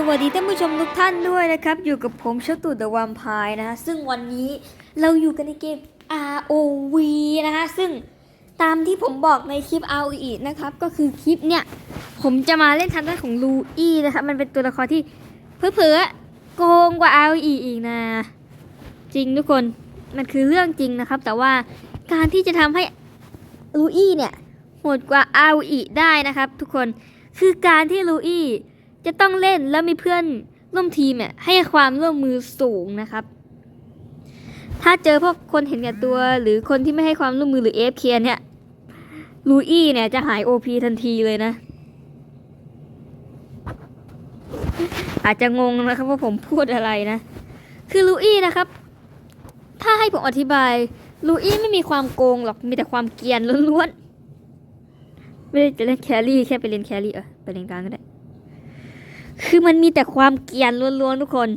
สวัสดีท่านผู้ชมทุกท่านด้วยนะครับ อยู่กับผมชตุเดอะวัมพายนะฮะซึ่งวันนี้เราอยู่กันในเกม ROV นะฮะซึ่งตามที่ผมบอกในคลิป ROE นะครับ ก็คือคลิปเนี่ย ผมจะมาเล่นทางด้านของลูอี้นะครับ มันเป็นตัวละครที่เพื่อๆโกงกว่า ROE อีกนะ จริงทุกคนมันคือเรื่องจริงนะครับ แต่ว่าการที่จะทำให้ลูอี้เนี่ยโหดกว่า ROE ได้นะครับ ทุกคนคือการที่ลูอี้ จะต้องเล่นแล้วมีเพื่อนร่วมทีมเนี่ยให้ความร่วมมือสูงนะครับ ถ้าเจอพวกคนเห็นแก่ตัว หรือคนที่ไม่ให้ความร่วมมือหรือ AFK เคเนี่ยลูอี้เนี่ยจะหาย OP ทันทีเลยนะ อาจจะงงนะครับว่าผมพูดอะไรนะ คือลูอี้นะครับ ถ้าให้ผมอธิบายลูอี้ไม่มีความโกงหรอกมีแต่ความเกียนล้วนๆ ไม่ได้จะเล่นแครี่แค่ไปเล่นแครี่เออไปเล่นกลางก็ได้ คือมันมีแต่ความเกรียนล้วนๆทุกคน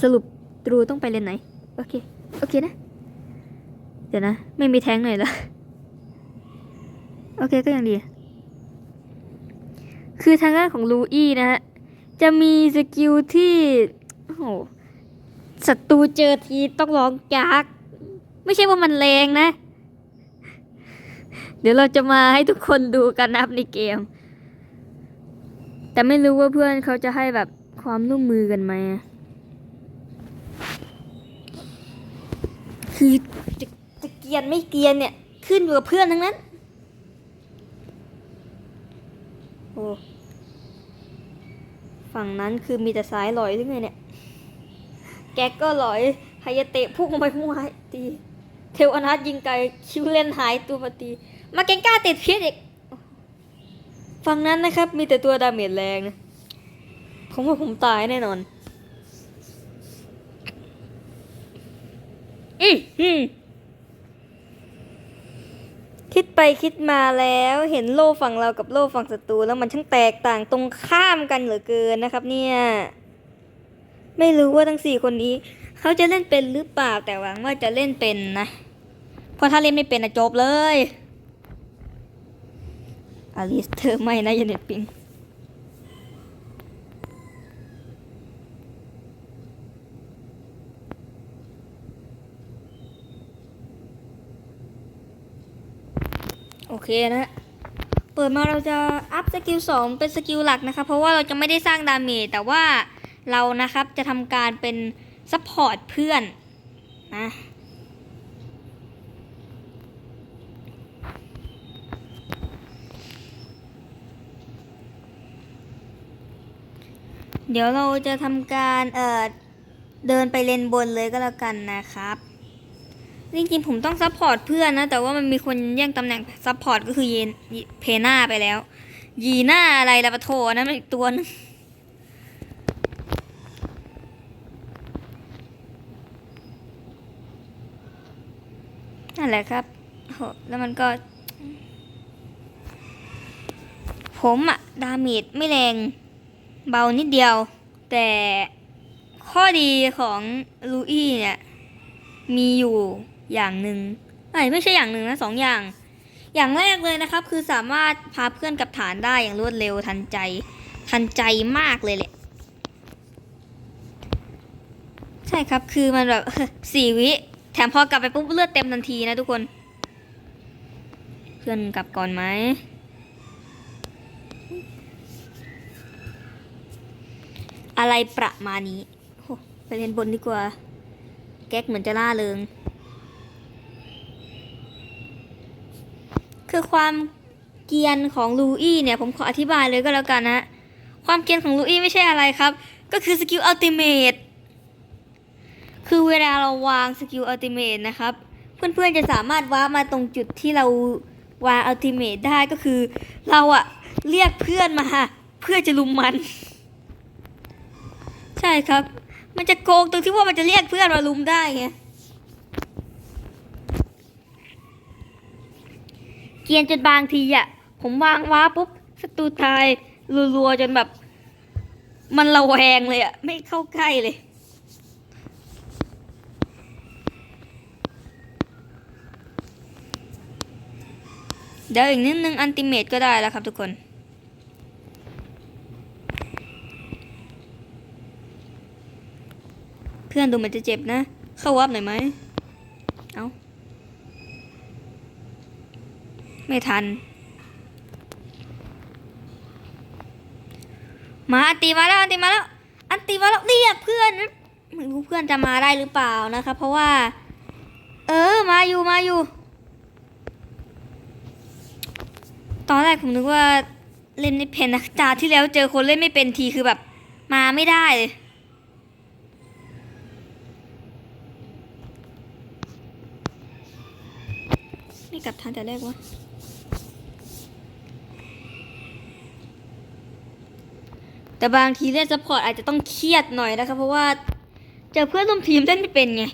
สรุปตรูต้องไปเลนไหน โอเค โอเคนะ เดี๋ยวนะ ไม่มีแท้งหน่อยละโอเคก็ยังดี คือทางด้านของลูอี้นะฮะ จะมีสกิลที่โอ้โหศัตรูเจอทีต้องร้องจากไม่ใช่ว่ามันแรงนะ เดี๋ยวเราจะมาให้ทุกคนดูกันนับในเกม แต่ไม่รู้ว่าเพื่อนเขาจะให้แบบความร่วมมือกันไหมคือจะจะเกียนไม่เกียนเนี่ย ขึ้นอยู่กับเพื่อนทั้งนั้น โอ้ฝั่งนั้นคือมีแต่สายลอยหรือไงเนี่ย แก๊กก็ลอยไฮยาเตะพุ่งไปพุ่งมาตี เทวอนัทยิงไกลคิวเลนหายตัวมาตี มาเกงก้าติดเพิษอีก ฝั่งนั้นนะครับ มีแต่ตัวดาเมจแรงนะผมว่าผมตายแน่นอน อืมอืมคิดไปคิดมาแล้วเห็นโล่ฝั่งเรากับโล่ฝั่งศัตรูแล้วมันช่างแตกต่างตรงข้ามกันเหลือเกินนะครับ เนี่ย ไม่รู้ว่าทั้งสี่คนนี้ เขาจะเล่นเป็นหรือเปล่าแต่หวังว่าจะเล่นเป็นนะเพราะถ้าเล่นไม่เป็นนะจบเลย อลิสเธอไม่นะยันเน็ตปิงโอเคนะ เปิดมาเราจะอัพสกิล2เป็นสกิลหลักนะคะ เพราะว่าเราจะไม่ได้สร้างดาเมจแต่ว่าเรานะครับจะทำการเป็นซัพพอร์ตเพื่อนนะ ดี๋ยวเราจะทำการเอ่อเดินไปเลนบนเลยก็แล้วกันนะครับ จริงๆผมต้องซัพพอร์ตเพื่อนนะ แต่ว่ามันมีคนแย่งตำแหน่งซัพพอร์ตก็คือเยนเพน่าไปแล้ว ยีหน้าอะไรละปะโถนะมันอีกตัวนึงนั่นแหละครับโหแล้วมันก็ ผมอะดาเมจไม่แรง เบานิดเดียว แต่ข้อดีของลูอี้เนี่ยมีอยู่อย่างหนึ่งไอ้ยไม่ใช่อย่างหนึ่งนะสองอย่าง อย่างแรกเลยนะครับ คือสามารถพาเพื่อนกับฐานได้อย่างรวดเร็วทันใจ ทันใจมากเลยแหละ ใช่ครับคือมันแบบสี่วิ แถมพอกลับไปปุ๊บเลือดเต็มทันทีนะทุกคน เพื่อนกลับก่อนไหม อะไรประมาณนี้โอ้ไปเรียนบนดีกว่า แก๊กเหมือนจะล่าเริง คือความเกียนของลูอี้เนี่ย ผมขออธิบายเลยก็แล้วกันนะ ความเกียนของลูอี้ไม่ใช่อะไรครับ ก็คือสกิลอัลติเมทคือเวลาเราวางสกิลอัลติเมทนะครับ เพื่อนๆจะสามารถว้ามาตรงจุดที่เราวางอัลติเมทได้ก็คือ เราอะเรียกเพื่อนมา เพื่อจะลุมมัน ใช่ครับ มันจะโกงตรงที่ว่ามันจะเรียกเพื่อนมาลุมได้ไงเกียนจนบางทีอะผมวางว้าปุ๊บศัตรูตายรัวๆจนแบบ มันระแวงเลยอะไม่เข้าใกล้เลย เดี๋ยวอีกนิดนึงอันติเมตก็ได้แล้วครับทุกคน พื่อนดูมันจะเจ็บนะ เข้าวับหน่อยไหม เอาไม่ทัน มาอันตีมาแล้วอันตีมาแล้ว อันตีมาแล้วเรียกเพื่อนไม่รู้เพื่อนจะมาได้หรือเปล่านะคะ เพราะว่า เออ มาอยู่มาอยู่ ตอนแรกผมนึกว่าเล่นไม่เป็นนะจาที่แล้วเจอคนเล่นไม่เป็นทีคือแบบ มาไม่ได้เลย ไม่กลับทันแต่แรกวะแต่บางทีเล่นซัพพอร์ตอาจจะต้องเครียดหน่อยนะคะเพราะว่าเจอเพื่อนร่วมทีมเล่นไม่เป็นไง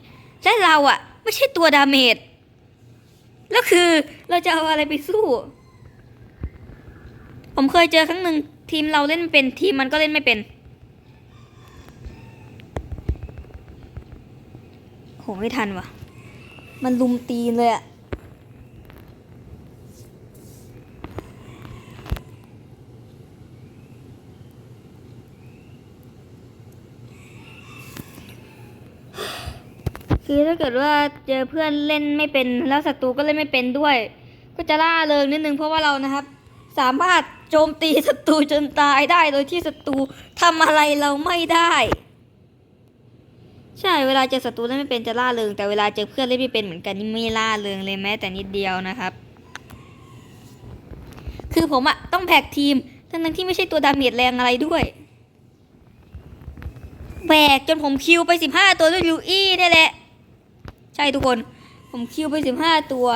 และเราอะไม่ใช่ตัวดาเมจแล้วคือเราจะเอาอะไรไปสู้ ผมเคยเจอครั้งหนึ่งทีมเราเล่นไม่เป็นทีมมันก็เล่นไม่เป็นโหไม่ทันวะมันลุมตีนเลยอะ คือถ้าเกิดว่าเจอเพื่อนเล่นไม่เป็นแล้วศัตรูก็เล่นไม่เป็นด้วย ก็จะล่าเริงนิดนึงเพราะว่าเรานะครับ สามารถโจมตีศัตรูจนตายได้โดยที่ศัตรูทำอะไรเราไม่ได้ ใช่เวลาเจอศัตรูเล่นไม่เป็นจะล่าเริง แต่เวลาเจอเพื่อนเล่นไม่เป็นเหมือนกันนี่ไม่ล่าเริงเลยแม้แต่นิดเดียวนะครับ คือผมอะต้องแบกทีมทั้งที่ไม่ใช่ตัวดาเมจแรงอะไรด้วยแบกจนผมคิวไปสิบห้าตัวด้วยยูอี้นี่แหละ ใช่ทุกคน ผมคิวไปสิบห้าตัว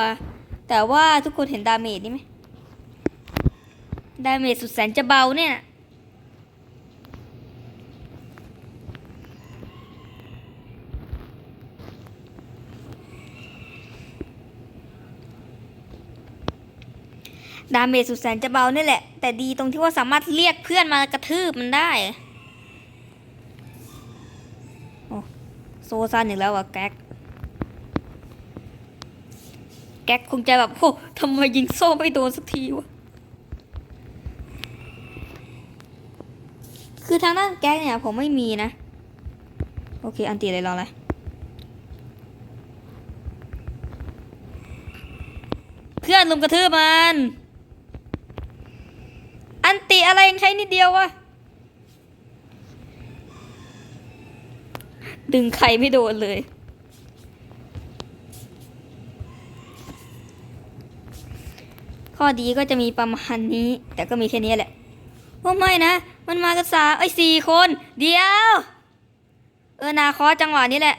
แต่ว่าทุกคนเห็นดาเมจนี่ไหมดาเมจสุดแสนจะเบาเนี่ยดาเมจสุดแสนจะเบานี่แหละ แต่ดีตรงที่ว่าสามารถเรียกเพื่อนมากระทืบมันได้โอ้โซซันอีกแล้วอะแก๊ก แก๊กคงจะแบบโอ้ทำไมยิงโซ่ไม่โดนสักทีวะ คือทางด้านแก๊กเนี่ยผมไม่มีนะ โอเค อันตีเลยรออะไรเพื่อนลุมกระทืบมัน อันตีอะไรยังใช้นิดเดียววะ ดึงใครไม่โดนเลย ข้อดีก็จะมีประมาณนี้ แต่ก็มีแค่นี้แหละว่าไม่นะ มันมากันสาไอ้สี่คน เดียว เออ นาคอจังหวะนี้แหละ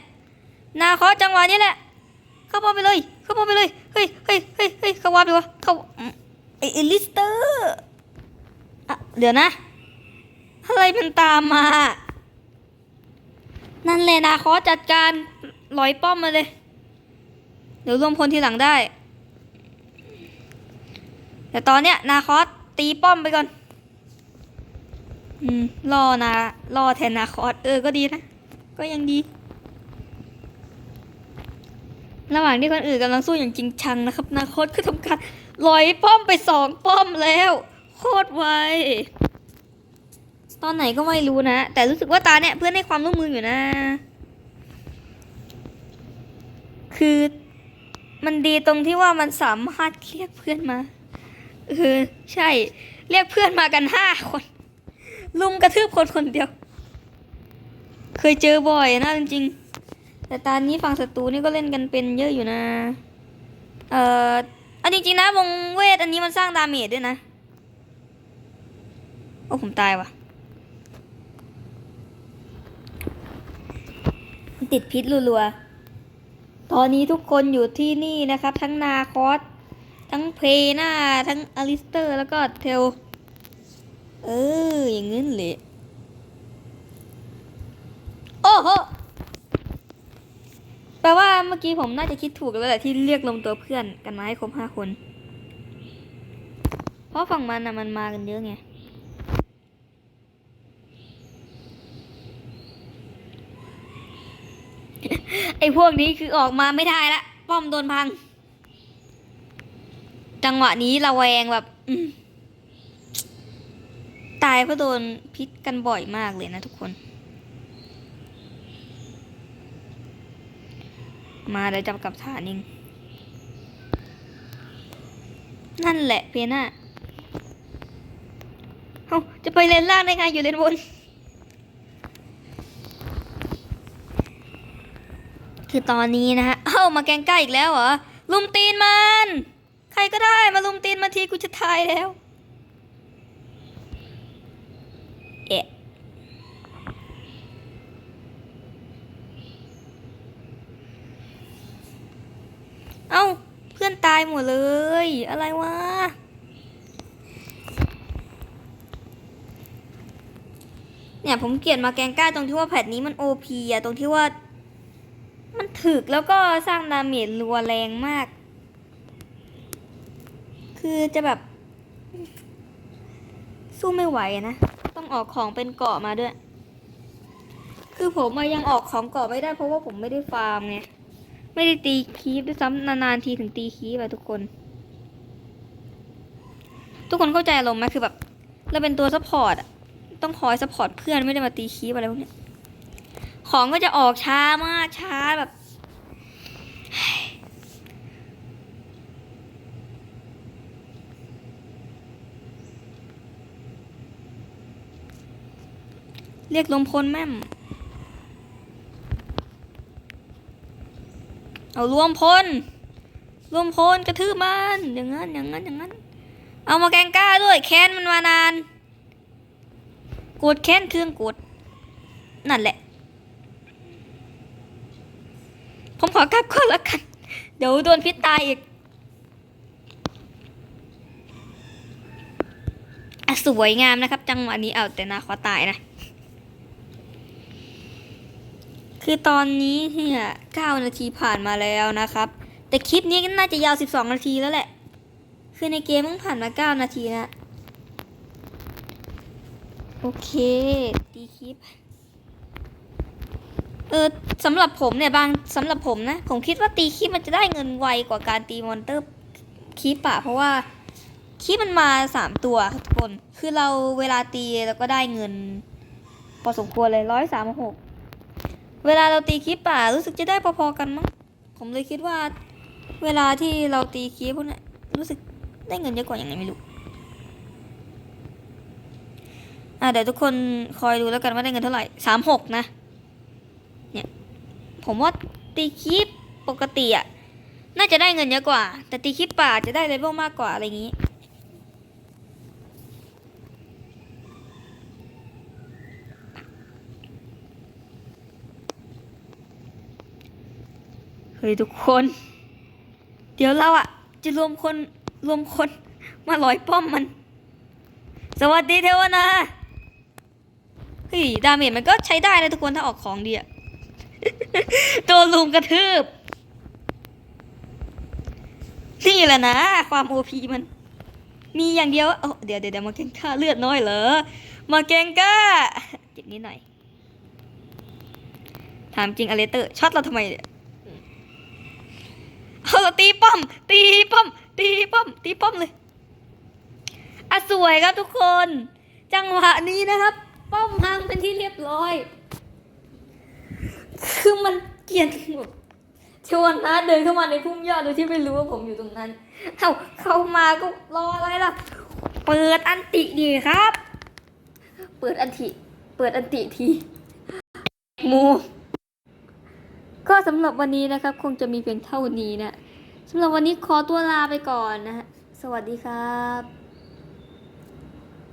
นาคอจังหวะนี้แหละ เข้าบอลไปเลย เข้าบอลไปเลย เฮ้ยเฮ้ยเฮ้ยเฮ้ยเข้าวับดีวะเข้าอืมไอเอลิสเตอร์อะเดี๋ยวนะ อะไรมันตามมา นั่นแหละนาคอจัดการลอยป้อมมาเลย เดี๋ยวรวมพลทีหลังได้ แต่ตอนเนี้ยนาคอสตีป้อมไปก่อน อืมรอนะรอแทนนาคอสเออก็ดีนะ ก็ยังดี ระหว่างที่คนอื่นกำลังสู้อย่างจริงชังนะครับ นาคอสก็ทำการลอยป้อมไปสองป้อมแล้ว โคตรไวตอนไหนก็ไม่รู้นะ แต่รู้สึกว่าตาเนี่ยเพื่อนให้ความร่วมมืออยู่นะ คือมันดีตรงที่ว่ามันสามารถเรียกเพื่อนมา เออใช่ เรียกเพื่อนมากันห้าคน ลุมกระทืบคนคนเดียว เคยเจอบ่อยนะจริงๆ แต่ตอนนี้ฝั่งศัตรูนี่ก็เล่นกันเป็นเยอะอยู่นะ เอ่อเอาจริงๆนะวงเวทอันนี้มันสร้างดาเมจด้วยนะ โอ้ผมตายว่ะ ติดพิษรัวๆ ตอนนี้ทุกคนอยู่ที่นี่นะครับ ทั้งนาคอส ทั้งเพนาทั้งอลิสเตอร์ แล้วก็เทล เออ อย่างงั้นเลยโอ้โหแปลว่าเมื่อกี้ผมน่าจะคิดถูกแล้วแหละที่เรียกลงตัวเพื่อนกันมาให้ครบห้าคน เพราะฝั่งมันนะมันมากันเยอะไงไอ้พวกนี้คือออกมาไม่ได้ละ ป้อมโดนพัง จังหวะนี้ระแวงแบบตายเพราะโดนพิษกันบ่อยมากเลยนะทุกคน มาเดี๋ยวจับกับฐานเองนั่นแหละเพียน่าเอ้าจะไปเลนล่างได้ไงอยู่เลนบน คือตอนนี้นะฮะ เอ้ามาแกงใกล้อีกแล้วเหรอ ลุมตีนมัน รก็ได้มาลุมตีนมาทีกูจะตายแล้ว เอ๊ะเอ้า เพื่อนตายหมดเลย อะไรวะเนี่ยผมเกลียดมาแกงก้าตรงที่ว่าแพทนี้มันโอพีอะตรงที่ว่า มันถึกแล้วก็สร้างดาเมจรัวแรงมาก คือจะแบบ สู้ไม่ไหวนะ ต้องออกของเป็นเกาะมาด้วย คือผมอะยังออกของเกาะไม่ได้เพราะว่าผมไม่ได้ฟาร์มไง ไม่ได้ตีคีฟด้วยซ้ำนานๆทีถึงตีคีฟอะทุกคน ทุกคนเข้าใจอารมณ์ไหมคือแบบ เราเป็นตัวซัพพอร์ตอะต้องคอยซัพพอร์ตเพื่อนไม่ได้มาตีคีฟอะไรพวกนี้ของก็จะออกช้ามากช้าแบบ รียกลมพลแม่ม เอารวมพลรวมพลกระทืบมันอย่างนั้นอย่างนั้นอย่างนั้น เอามาแกงก้าด้วยแค้นมันมานานกดแค้นเครื่องกดนั่นแหละ ผมขอกลับก่อนแล้วกัน เดี๋ยวโดนพิษตายอีกอสวยงามนะครับ จังหวะนี้เอาแต่นาขอตายนะ คือตอนนี้เนี่ย9นาทีผ่านมาแล้วนะครับ แต่คลิปนี้ก็น่าจะยาว12นาทีแล้วแหละ คือในเกมมันผ่านมา9นาทีนะ โอเคตีคลิป เออสำหรับผมเนี่ยบางสำหรับผมนะ ผมคิดว่าตีคลิปมันจะได้เงินไวกว่าการตีมอนเตอร์คลิปอะเพราะว่าคลิปมันมาสามตัวครับทุกคน คือเราเวลาตีเราก็ได้เงินพอสมควรเลยร้อยสามหก เวลาเราตีคลิปป่ารู้สึกจะได้พอๆกันมั้ง ผมเลยคิดว่า เวลาที่เราตีคลิปพวกนี้รู้สึกได้เงินเยอะกว่าอย่างไรไม่รู้ อะเดี๋ยวทุกคนคอยดูแล้วกันว่าได้เงินเท่าไหร่สามหกนะ เนี่ย ผมว่าตีคลิปปกติอะน่าจะได้เงินเยอะกว่า แต่ตีคลิปป่าจะได้เลเวลมากกว่าอะไรอย่างนี้ ฮ้ยทุกคน เดี๋ยวเราอะจะรวมคนรวมคนมาลอยป้อมมัน สวัสดีเทวนาเฮ้ยดาเมจมันก็ใช้ได้นะทุกคนถ้าออกของดีอะโดนลุมกระทืบนี่แหละนะ ความโอพีมัน มีอย่างเดียวโอ้เดี๋ยวเดี๋ยวเดี๋ยวมาแกงก้าเลือดน้อยเหรอ มาแกงก้าเจ็บนิดหน่อย ถามจริงอเลเตอร์ช็อตเราทำไมเนี่ย เอาเราตีป้อม ตีป้อม ตีป้อม ตีป้อมเลยอะสวยครับทุกคน จังหวะนี้นะครับ ป้อมพังเป็นที่เรียบร้อย คือมันเกลียดแบบเทวันนะเดินเข้ามาในพุ่มหญ้าโดยที่ไม่รู้ว่าผมอยู่ตรงนั้น เอ้าเข้ามาก็รออะไรล่ะ เปิดอันติดีครับ เปิดอันติ เปิดอันติทีมู ก็สำหรับวันนี้นะครับ คงจะมีเพียงเท่านี้นะสำหรับวันนี้ขอตัวลาไปก่อนนะฮะสวัสดีครับ